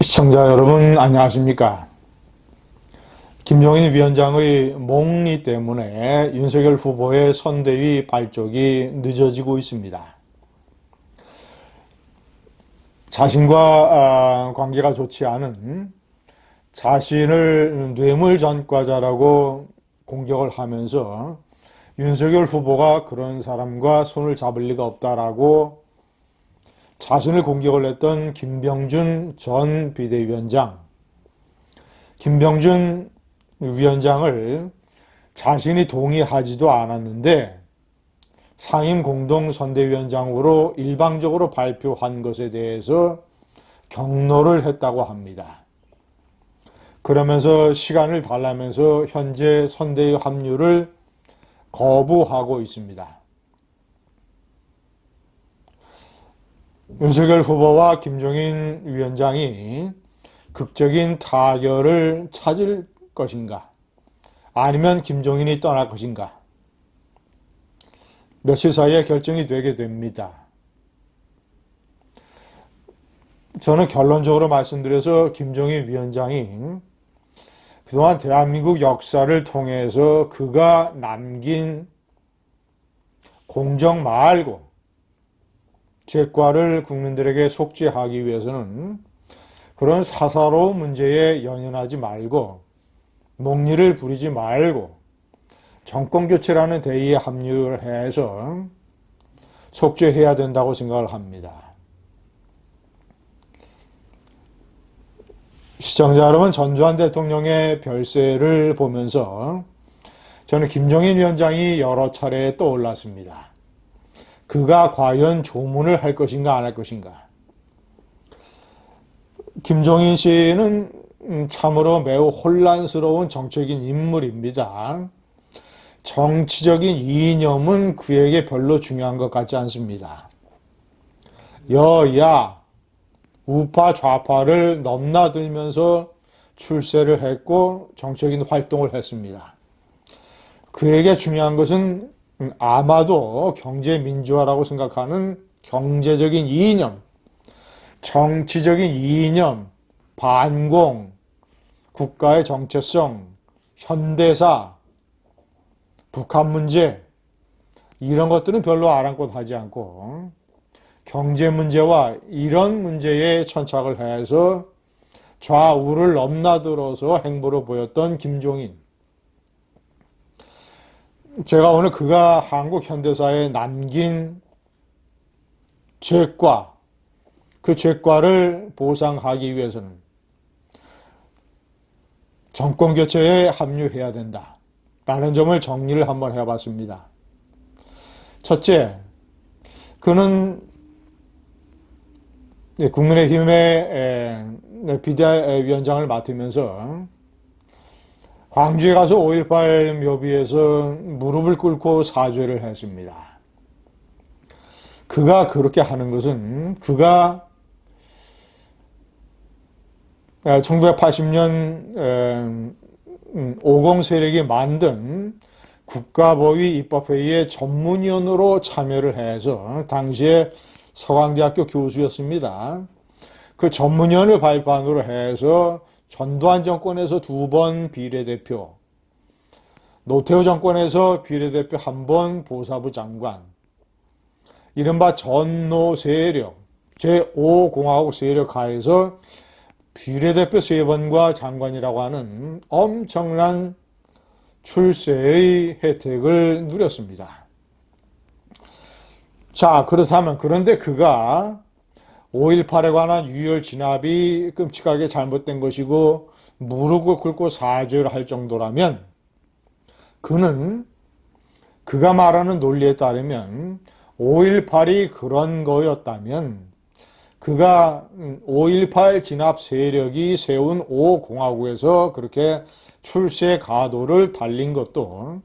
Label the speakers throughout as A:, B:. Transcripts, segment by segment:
A: 시청자 여러분 안녕하십니까? 김종인 위원장의 몽리 때문에 윤석열 후보의 선대위 발족이 늦어지고 있습니다. 자신과 아, 관계가 좋지 않은 자신을 뇌물 전과자라고 공격을 하면서 윤석열 후보가 그런 사람과 손을 잡을 리가 없다라고 자신을 공격을 했던 김병준 전 비대위원장, 김병준 위원장을 자신이 동의하지도 않았는데 상임 공동 선대위원장으로 일방적으로 발표한 것에 대해서 경로를 했다고 합니다. 그러면서 시간을 달라면서 현재 선대위 합류를 거부하고 있습니다. 윤석열 후보와 김종인 위원장이 극적인 타결을 찾을 것인가? 아니면 김종인이 떠날 것인가? 며칠 사이에 결정이 되게 됩니다. 저는 결론적으로 말씀드려서 김종인 위원장이 그동안 대한민국 역사를 통해서 그가 남긴 공정 말고 죄과를 국민들에게 속죄하기 위해서는 그런 사사로운 문제에 연연하지 말고 목리를 부리지 말고 정권교체라는 대의에 합류를 해서 속죄해야 된다고 생각을 합니다. 시청자 여러분, 전두환 대통령의 별세를 보면서 저는 김종인 위원장이 여러 차례 떠올랐습니다. 그가 과연 조문을 할 것인가 안 할 것인가. 김종인 씨는 참으로 매우 혼란스러운 정책인 인물입니다. 정치적인 이념은 그에게 별로 중요한 것 같지 않습니다. 여야, 우파, 좌파를 넘나들면서 출세를 했고 정적인 활동을 했습니다. 그에게 중요한 것은 아마도 경제 민주화라고 생각하는 경제적인 이념, 정치적인 이념, 반공, 국가의 정체성, 현대사, 북한 문제, 이런 것들은 별로 아랑곳 하지 않고 경제 문제와 이런 문제에 천착을 해서 좌우를 넘나들어서 행보를 보였던 김종인. 제가 오늘 그가 한국 현대사에 남긴 죄과, 그 죄과를 보상하기 위해서는 정권 교체에 합류해야 된다. 라는 점을 정리를 한번 해봤습니다. 첫째, 그는 네, 국민의힘의 비대위원장을 맡으면서 광주에 가서 5.18 묘비에서 무릎을 꿇고 사죄를 했습니다. 그가 그렇게 하는 것은 그가 1980년 50 세력이 만든 국가보위 입법회의의 전문위원으로 참여를 해서 당시에 서강대학교 교수였습니다. 그 전문위원을 발판으로 해서 전두환 정권에서 두 번 비례대표, 노태우 정권에서 비례대표 한 번 보사부 장관, 이른바 전노 세력, 제5공화국 세력 하에서 비례대표 세 번과 장관이라고 하는 엄청난 출세의 혜택을 누렸습니다. 자, 그렇다면, 그런데 그가 5.18에 관한 유혈 진압이 끔찍하게 잘못된 것이고, 무릎을 꿇고 사죄를 할 정도라면, 그는 그가 말하는 논리에 따르면 5.18이 그런 거였다면, 그가 5.18 진압 세력이 세운 5공화국에서 그렇게 출세 가도를 달린 것도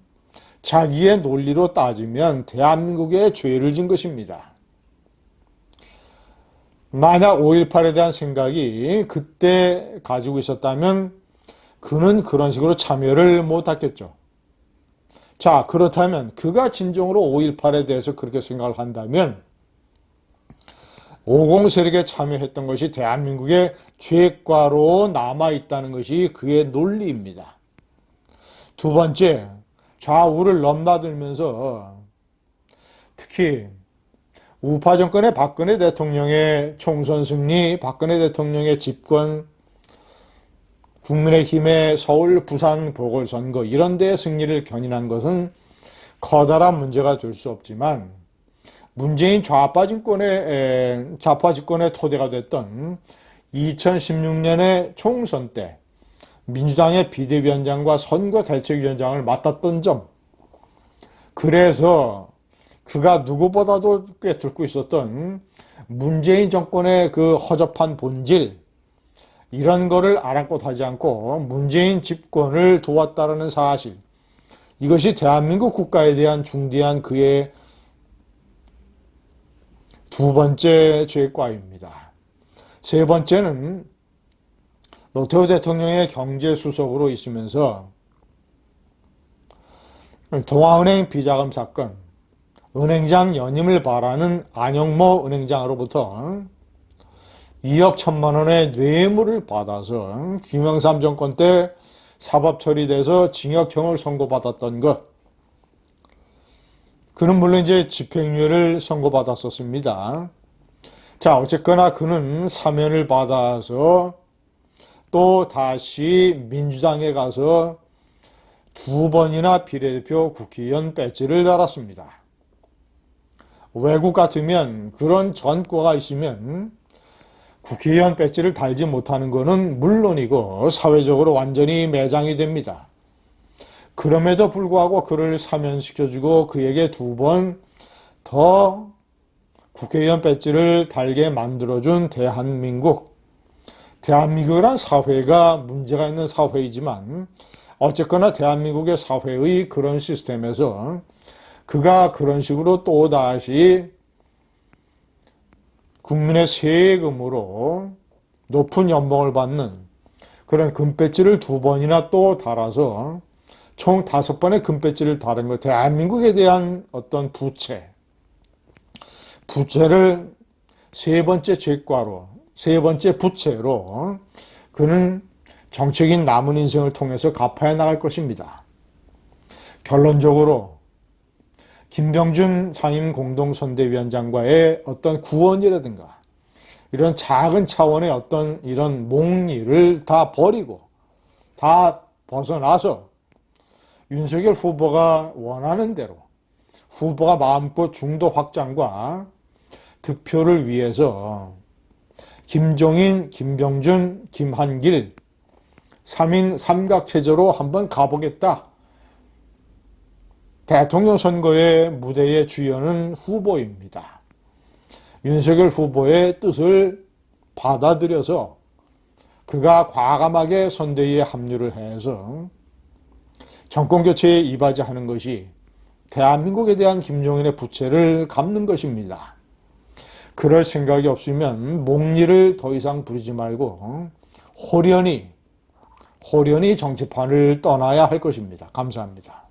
A: 자기의 논리로 따지면 대한민국에 죄를 진 것입니다. 만약 5.18에 대한 생각이 그때 가지고 있었다면 그는 그런 식으로 참여를 못했겠죠. 자, 그렇다면 그가 진정으로 5.18에 대해서 그렇게 생각을 한다면 오공 세력에 참여했던 것이 대한민국의 죄과로 남아 있다는 것이 그의 논리입니다. 두 번째, 좌우를 넘나들면서 특히 우파 정권의 박근혜 대통령의 총선 승리, 박근혜 대통령의 집권, 국민의힘의 서울, 부산 보궐선거 이런 데의 승리를 견인한 것은 커다란 문제가 될 수 없지만 문재인 좌파 진권의 좌파 집권의 토대가 됐던 2016년의 총선 때 민주당의 비대위원장과 선거대책위원장을 맡았던 점. 그래서 그가 누구보다도 꿰뚫고 있었던 문재인 정권의 그 허접한 본질 이런 거를 아랑곳 하지 않고 문재인 집권을 도왔다라는 사실 이것이 대한민국 국가에 대한 중대한 그의 두 번째 죄과입니다. 세 번째는 노태우 대통령의 경제수석으로 있으면서 동아은행 비자금 사건, 은행장 연임을 바라는 안영모 은행장으로부터 2억 천만 원의 뇌물을 받아서 김영삼 정권 때 사법 처리돼서 징역형을 선고받았던 것. 그는 물론 이제 집행유예를 선고받았었습니다. 자, 어쨌거나 그는 사면을 받아서 또 다시 민주당에 가서 두 번이나 비례대표 국회의원 배지를 달았습니다. 외국 같으면 그런 전과가 있으면 국회의원 배지를 달지 못하는 것은 물론이고 사회적으로 완전히 매장이 됩니다. 그럼에도 불구하고 그를 사면시켜주고 그에게 두 번 더 국회의원 배지를 달게 만들어준 대한민국. 대한민국이란 사회가 문제가 있는 사회이지만 어쨌거나 대한민국의 사회의 그런 시스템에서 그가 그런 식으로 또 다시 국민의 세금으로 높은 연봉을 받는 그런 금배지를 두 번이나 또 달아서 총 다섯 번의 금배지를 달은 것, 대한민국에 대한 어떤 부채, 부채를 세 번째 죄과로, 세 번째 부채로 그는 정책인 남은 인생을 통해서 갚아야 나갈 것입니다. 결론적으로 김병준 상임 공동선대위원장과의 어떤 구원이라든가 이런 작은 차원의 어떤 이런 몽리를 다 버리고 다 벗어나서 윤석열 후보가 원하는 대로 후보가 마음껏 중도 확장과 득표를 위해서 김종인, 김병준, 김한길 3인 삼각체제로 한번 가보겠다. 대통령 선거의 무대의 주연은 후보입니다. 윤석열 후보의 뜻을 받아들여서 그가 과감하게 선대위에 합류를 해서 정권 교체에 이바지하는 것이 대한민국에 대한 김종인의 부채를 갚는 것입니다. 그럴 생각이 없으면 목리를 더 이상 부리지 말고 호련히 호련히 정치판을 떠나야 할 것입니다. 감사합니다.